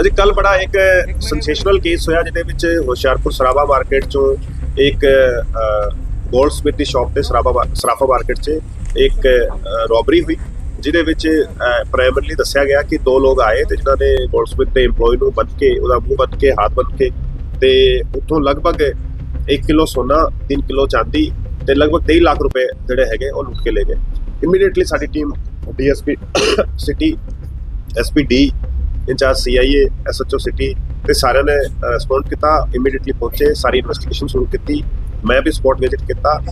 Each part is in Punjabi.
ਅਜੇ ਕੱਲ ਬੜਾ ਇੱਕ ਸੈਂਸੇਸ਼ਨਲ ਕੇਸ ਹੋਇਆ ਜਿਹਦੇ ਵਿੱਚ ਹੁਸ਼ਿਆਰਪੁਰ ਸਰਾਭਾ ਮਾਰਕੀਟ ਚੋਂ ਇੱਕ ਗੋਲਡ ਸਮਿਥ ਦੀ ਸ਼ਾਪ ਤੇ ਸਰਾਭਾ ਸਰਾਫਾ ਮਾਰਕੀਟ 'ਚ ਇੱਕ ਰੋਬਰੀ ਹੋਈ, ਜਿਹਦੇ ਵਿੱਚ ਪ੍ਰਾਇਮਰੀਲੀ ਦੱਸਿਆ ਗਿਆ ਕਿ ਦੋ ਲੋਕ ਆਏ ਤੇ ਜਿਨ੍ਹਾਂ ਨੇ ਗੋਲਡ ਸਮਿਥ ਦੇ EMPLOYE ਨੂੰ ਬੰਦ ਕੇ, ਉਹਦਾ ਮੂੰਹ ਬੰਦ ਕੇ, ਹੱਥ ਬੰਦ ਕੇ ਤੇ ਉੱਥੋਂ ਲਗਭਗ 1 ਕਿਲੋ ਸੋਨਾ 3 ਕਿਲੋ ਚਾਂਦੀ ਤੇ ਲਗਭਗ 23 ਲੱਖ ਰੁਪਏ ਜਿਹੜੇ ਹੈਗੇ ਉਹ ਲੁੱਟ ਕੇ ਲੈ ਗਏ। ਇਮੀਡੀਏਟਲੀ ਸਾਡੀ team DSP city SPD incharge CIA SHO city ਤੇ ਸਾਰਿਆਂ ਨੇ ਰਿਸਪੌਂਡ ਕੀਤਾ ਇਮੀਡੀਏਟਲੀ ਪਹੁੰਚੇ, ਸਾਰੀ ਇਨਵੈਸਟੀਗੇਸ਼ਨ ਸ਼ੁਰੂ ਕੀਤੀ। ਮੈਂ ਵੀ ਸਪੌਟ ਵਿਜ਼ਿਟ ਕੀਤਾ।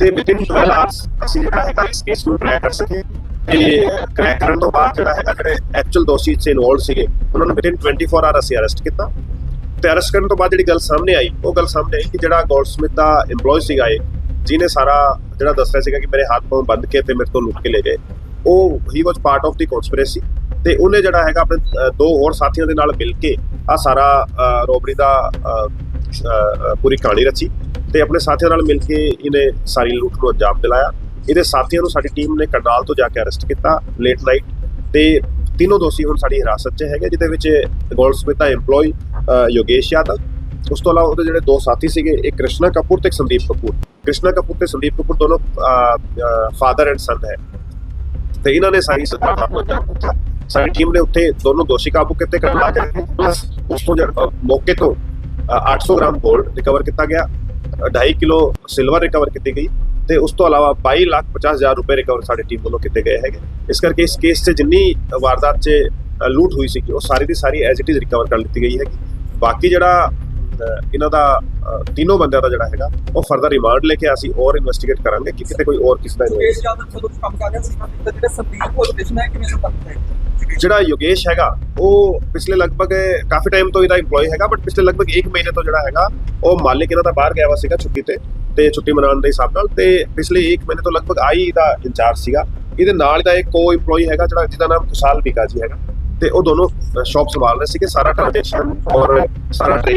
ਤੇ ਵਿਦਿਨ 12 ਆਵਰਸ ਅਸੀਂ ਜਿਹੜਾ ਹੈਗਾ, ਇਸ ਕੇਸ ਨੂੰ ਟ੍ਰੈਕ ਕਰ ਸਕੇ। ਤੇ ਕ੍ਰੈਕ ਕਰਨ ਤੋਂ ਬਾਅਦ ਜਿਹੜਾ ਹੈਗਾ, ਜਿਹੜੇ ਐਕਚੁਅਲ ਦੋਸ਼ੀ ਚ ਇਨਵੋਲਡ ਸੀਗੇ, ਉਹਨਾਂ ਨੂੰ ਵਿਦਿਨ 24 ਆਵਰ ਅਸੀਂ ਅਰੈਸਟ ਕੀਤਾ। ਤੇ ਅਰੈਸਟ ਕਰਨ ਤੋਂ ਬਾਅਦ ਜਿਹੜੀ ਗੱਲ ਸਾਹਮਣੇ ਆਈ, ਉਹ ਗੱਲ ਸਾਹਮਣੇ ਆਈ ਕਿ ਜਿਹੜਾ ਗੋਲਡਸਮਿਥ ਦਾ EMPLOYE ਸੀਗਾ ਇਹ, ਜਿਹਨੇ ਸਾਰਾ ਜਿਹੜਾ ਦੱਸ ਰਿਹਾ ਸੀਗਾ ਕਿ ਮੇਰੇ ਹੱਥ ਪਾਉਂ ਬੰਦ ਕੇ ਤੇ ਮੇਰੇ ਤੋਂ ਲੁੱਟ ਕੇ ਲੈ ਗਏ। ਉਹ ਹੀ was part of the conspiracy ਤੇ ਉਹਨੇ ਜਿਹੜਾ ਹੈਗਾ ਆਪਣੇ ਦੋ ਹੋਰ ਸਾਥੀਆਂ ਦੇ ਨਾਲ ਮਿਲ ਕੇ ਆ ਸਾਰਾ ਰੋਬਰੀ ਦਾ ਪੂਰੀ ਕਹਾਣੀ ਰਚੀ ਤੇ ਆਪਣੇ ਸਾਥੀਆਂ ਨਾਲ ਮਿਲ ਕੇ ਇਹਨੇ ਸਾਰੀ ਲੁੱਟ ਨੂੰ ਅੰਜਾਮ ਦਿਲਾਇਆ। ਇਹਦੇ ਸਾਥੀਆਂ ਨੂੰ ਸਾਡੀ ਟੀਮ ਨੇ ਕਰਨਾਲ ਤੋਂ ਜਾ ਕੇ ਅਰੈਸਟ ਕੀਤਾ ਲੇਟ ਨਾਈਟ ਤੇ ਤਿੰਨੋਂ ਦੋਸ਼ੀ ਹੁਣ ਸਾਡੀ ਹਿਰਾਸਤ 'ਚ ਹੈਗੇ, ਜਿਹਦੇ ਵਿੱਚ ਗੋਲਡਸਮਿਥ ਦਾ EMPLOYE ਯੋਗੇਸ਼ ਯਾਦਵ। ਉਸ ਤੋਂ ਇਲਾਵਾ ਉਹਦੇ ਜਿਹੜੇ ਦੋ ਸਾਥੀ ਸੀਗੇ, ਇੱਕ ਕ੍ਰਿਸ਼ਨਾ ਕਪੂਰ ਤੇ ਇੱਕ ਸੰਦੀਪ ਕਪੂਰ। ਕ੍ਰਿਸ਼ਨਾ ਕਪੂਰ ਤੇ ਸੰਦੀਪ ਕਪੂਰ ਦੋਨੋਂ ਫਾਦਰ ਐਂਡ ਸਨ ਹੈ। ਤੇ ਇਹਨਾਂ ਨੇ ਸਾਰੀ ਸੱਤਾ ਸਾਡੀ ਟੀਮ ਨੇ ਉੱਥੇ ਦੋਨੋਂ ਦੋਸ਼ੀ ਕਾਬੂ ਕੀਤੇ ਕਰਨ ਲੱਗ ਪਲੱਸ ਉਸ ਤੋਂ ਮੌਕੇ ਤੋਂ 800 ਗ੍ਰਾਮ 골ਡ ਰਿਕਵਰ ਕੀਤਾ ਗਿਆ 2.5 ਕਿਲੋ ਸਿਲਵਰ ਰਿਕਵਰ ਕੀਤੀ ਗਈ ਤੇ ਉਸ ਤੋਂ ਇਲਾਵਾ 22 ਲੱਖ 50 ਹਜ਼ਾਰ ਰੁਪਏ ਰਿਕਵਰ ਸਾਡੀ ਟੀਮ ਵੱਲੋਂ ਕੀਤੇ ਗਏ ਹੈਗੇ। ਇਸ ਕਰਕੇ ਇਸ ਕੇਸ 'ਚ ਜਿੰਨੀ ਵਾਰਦਾਤ 'ਚ ਲੂਟ ਹੋਈ ਸੀ ਉਹ ਸਾਰੀ ਦੀ ਸਾਰੀ ਐਜ਼ ਇਟ ਇਜ਼ ਰਿਕਵਰ ਕਰ ਲਿੱਤੀ ਗਈ ਹੈਗੀ। ਬਾਕੀ ਜਿਹੜਾ ਇਹਨਾਂ ਦਾ ਅ, ਤਿੰਨੋਂ ਬੰਦਿਆਂ ਦਾ ਜਿਹੜਾ ਹੈਗਾ ਉਹ ਫਰਦਰ ਰਿਮਾਂਡ ਲੈ ਕੇ ਅਸੀਂ ਹੋਰ ਇਨਵੈਸਟੀਗੇਟ ਕਰਾਂਗੇ ਕਿ ਕਿਤੇ ਕੋਈ ਹੋਰ ਕਿਸੇ ਦਾ involvement ਕੇਸ ਜ਼ਿਆਦਾ ਜਦੋਂ ਕੰਮ ਕਰ ਰਿਹਾ ਸੀ ਤਾਂ ਸੰਦੀਪ ਹੋਰ ਕ੍ਰਿਸ਼ਨ ਹੈ ਕਿਵੇਂ ਸੰਪਰਕ ਹੈ? ਜਿਹੜਾ ਯੋਗੇਸ਼ ਹੈਗਾ, ਉਹ ਪਿਛਲੇ ਲਗਭਗ ਕਾਫੀ ਟਾਈਮ ਤੋਂ ਇਹਦਾ EMPLOYE ਹੈਗਾ ਬਟ ਪਿਛਲੇ ਲਗਭਗ 1 ਮਹੀਨੇ ਤੋਂ ਜਿਹੜਾ ਹੈਗਾ, ਉਹ ਮਾਲਿਕ ਇਹਨਾਂ ਦਾ ਬਾਹਰ ਗਿਆ ਵਾ ਸੀਗਾ ਛੁੱਟੀ ਤੇ ਤੇ ਛੁੱਟੀ ਮਨਾਉਣ ਦੇ ਹਿਸਾਬ ਨਾਲ, ਤੇ ਪਿਛਲੇ 1 ਮਹੀਨੇ ਤੋਂ ਲਗਭਗ ਆਈ ਦਾ ਇੰਚਾਰਜ ਸੀਗਾ। ਇਹਦੇ ਨਾਲ ਦਾ ਇੱਕ ਕੋ EMPLOYE ਹੈਗਾ, ਜਿਹੜਾ ਜਿਹਦਾ ਨਾਮ ਕੁਸ਼ਾਲ ਬੀਕਾ ਜੀ ਹੈਗਾ, ਤੇ ਉਹ ਦੋਨੋਂ ਸ਼ਾਪ ਸੰਭਾਲ ਰਹੇ ਸੀਗੇ, ਸਾਰਾ ਟ੍ਰਾਂਜੈਕਸ਼ਨ ਔਰ ਸਾਰਾ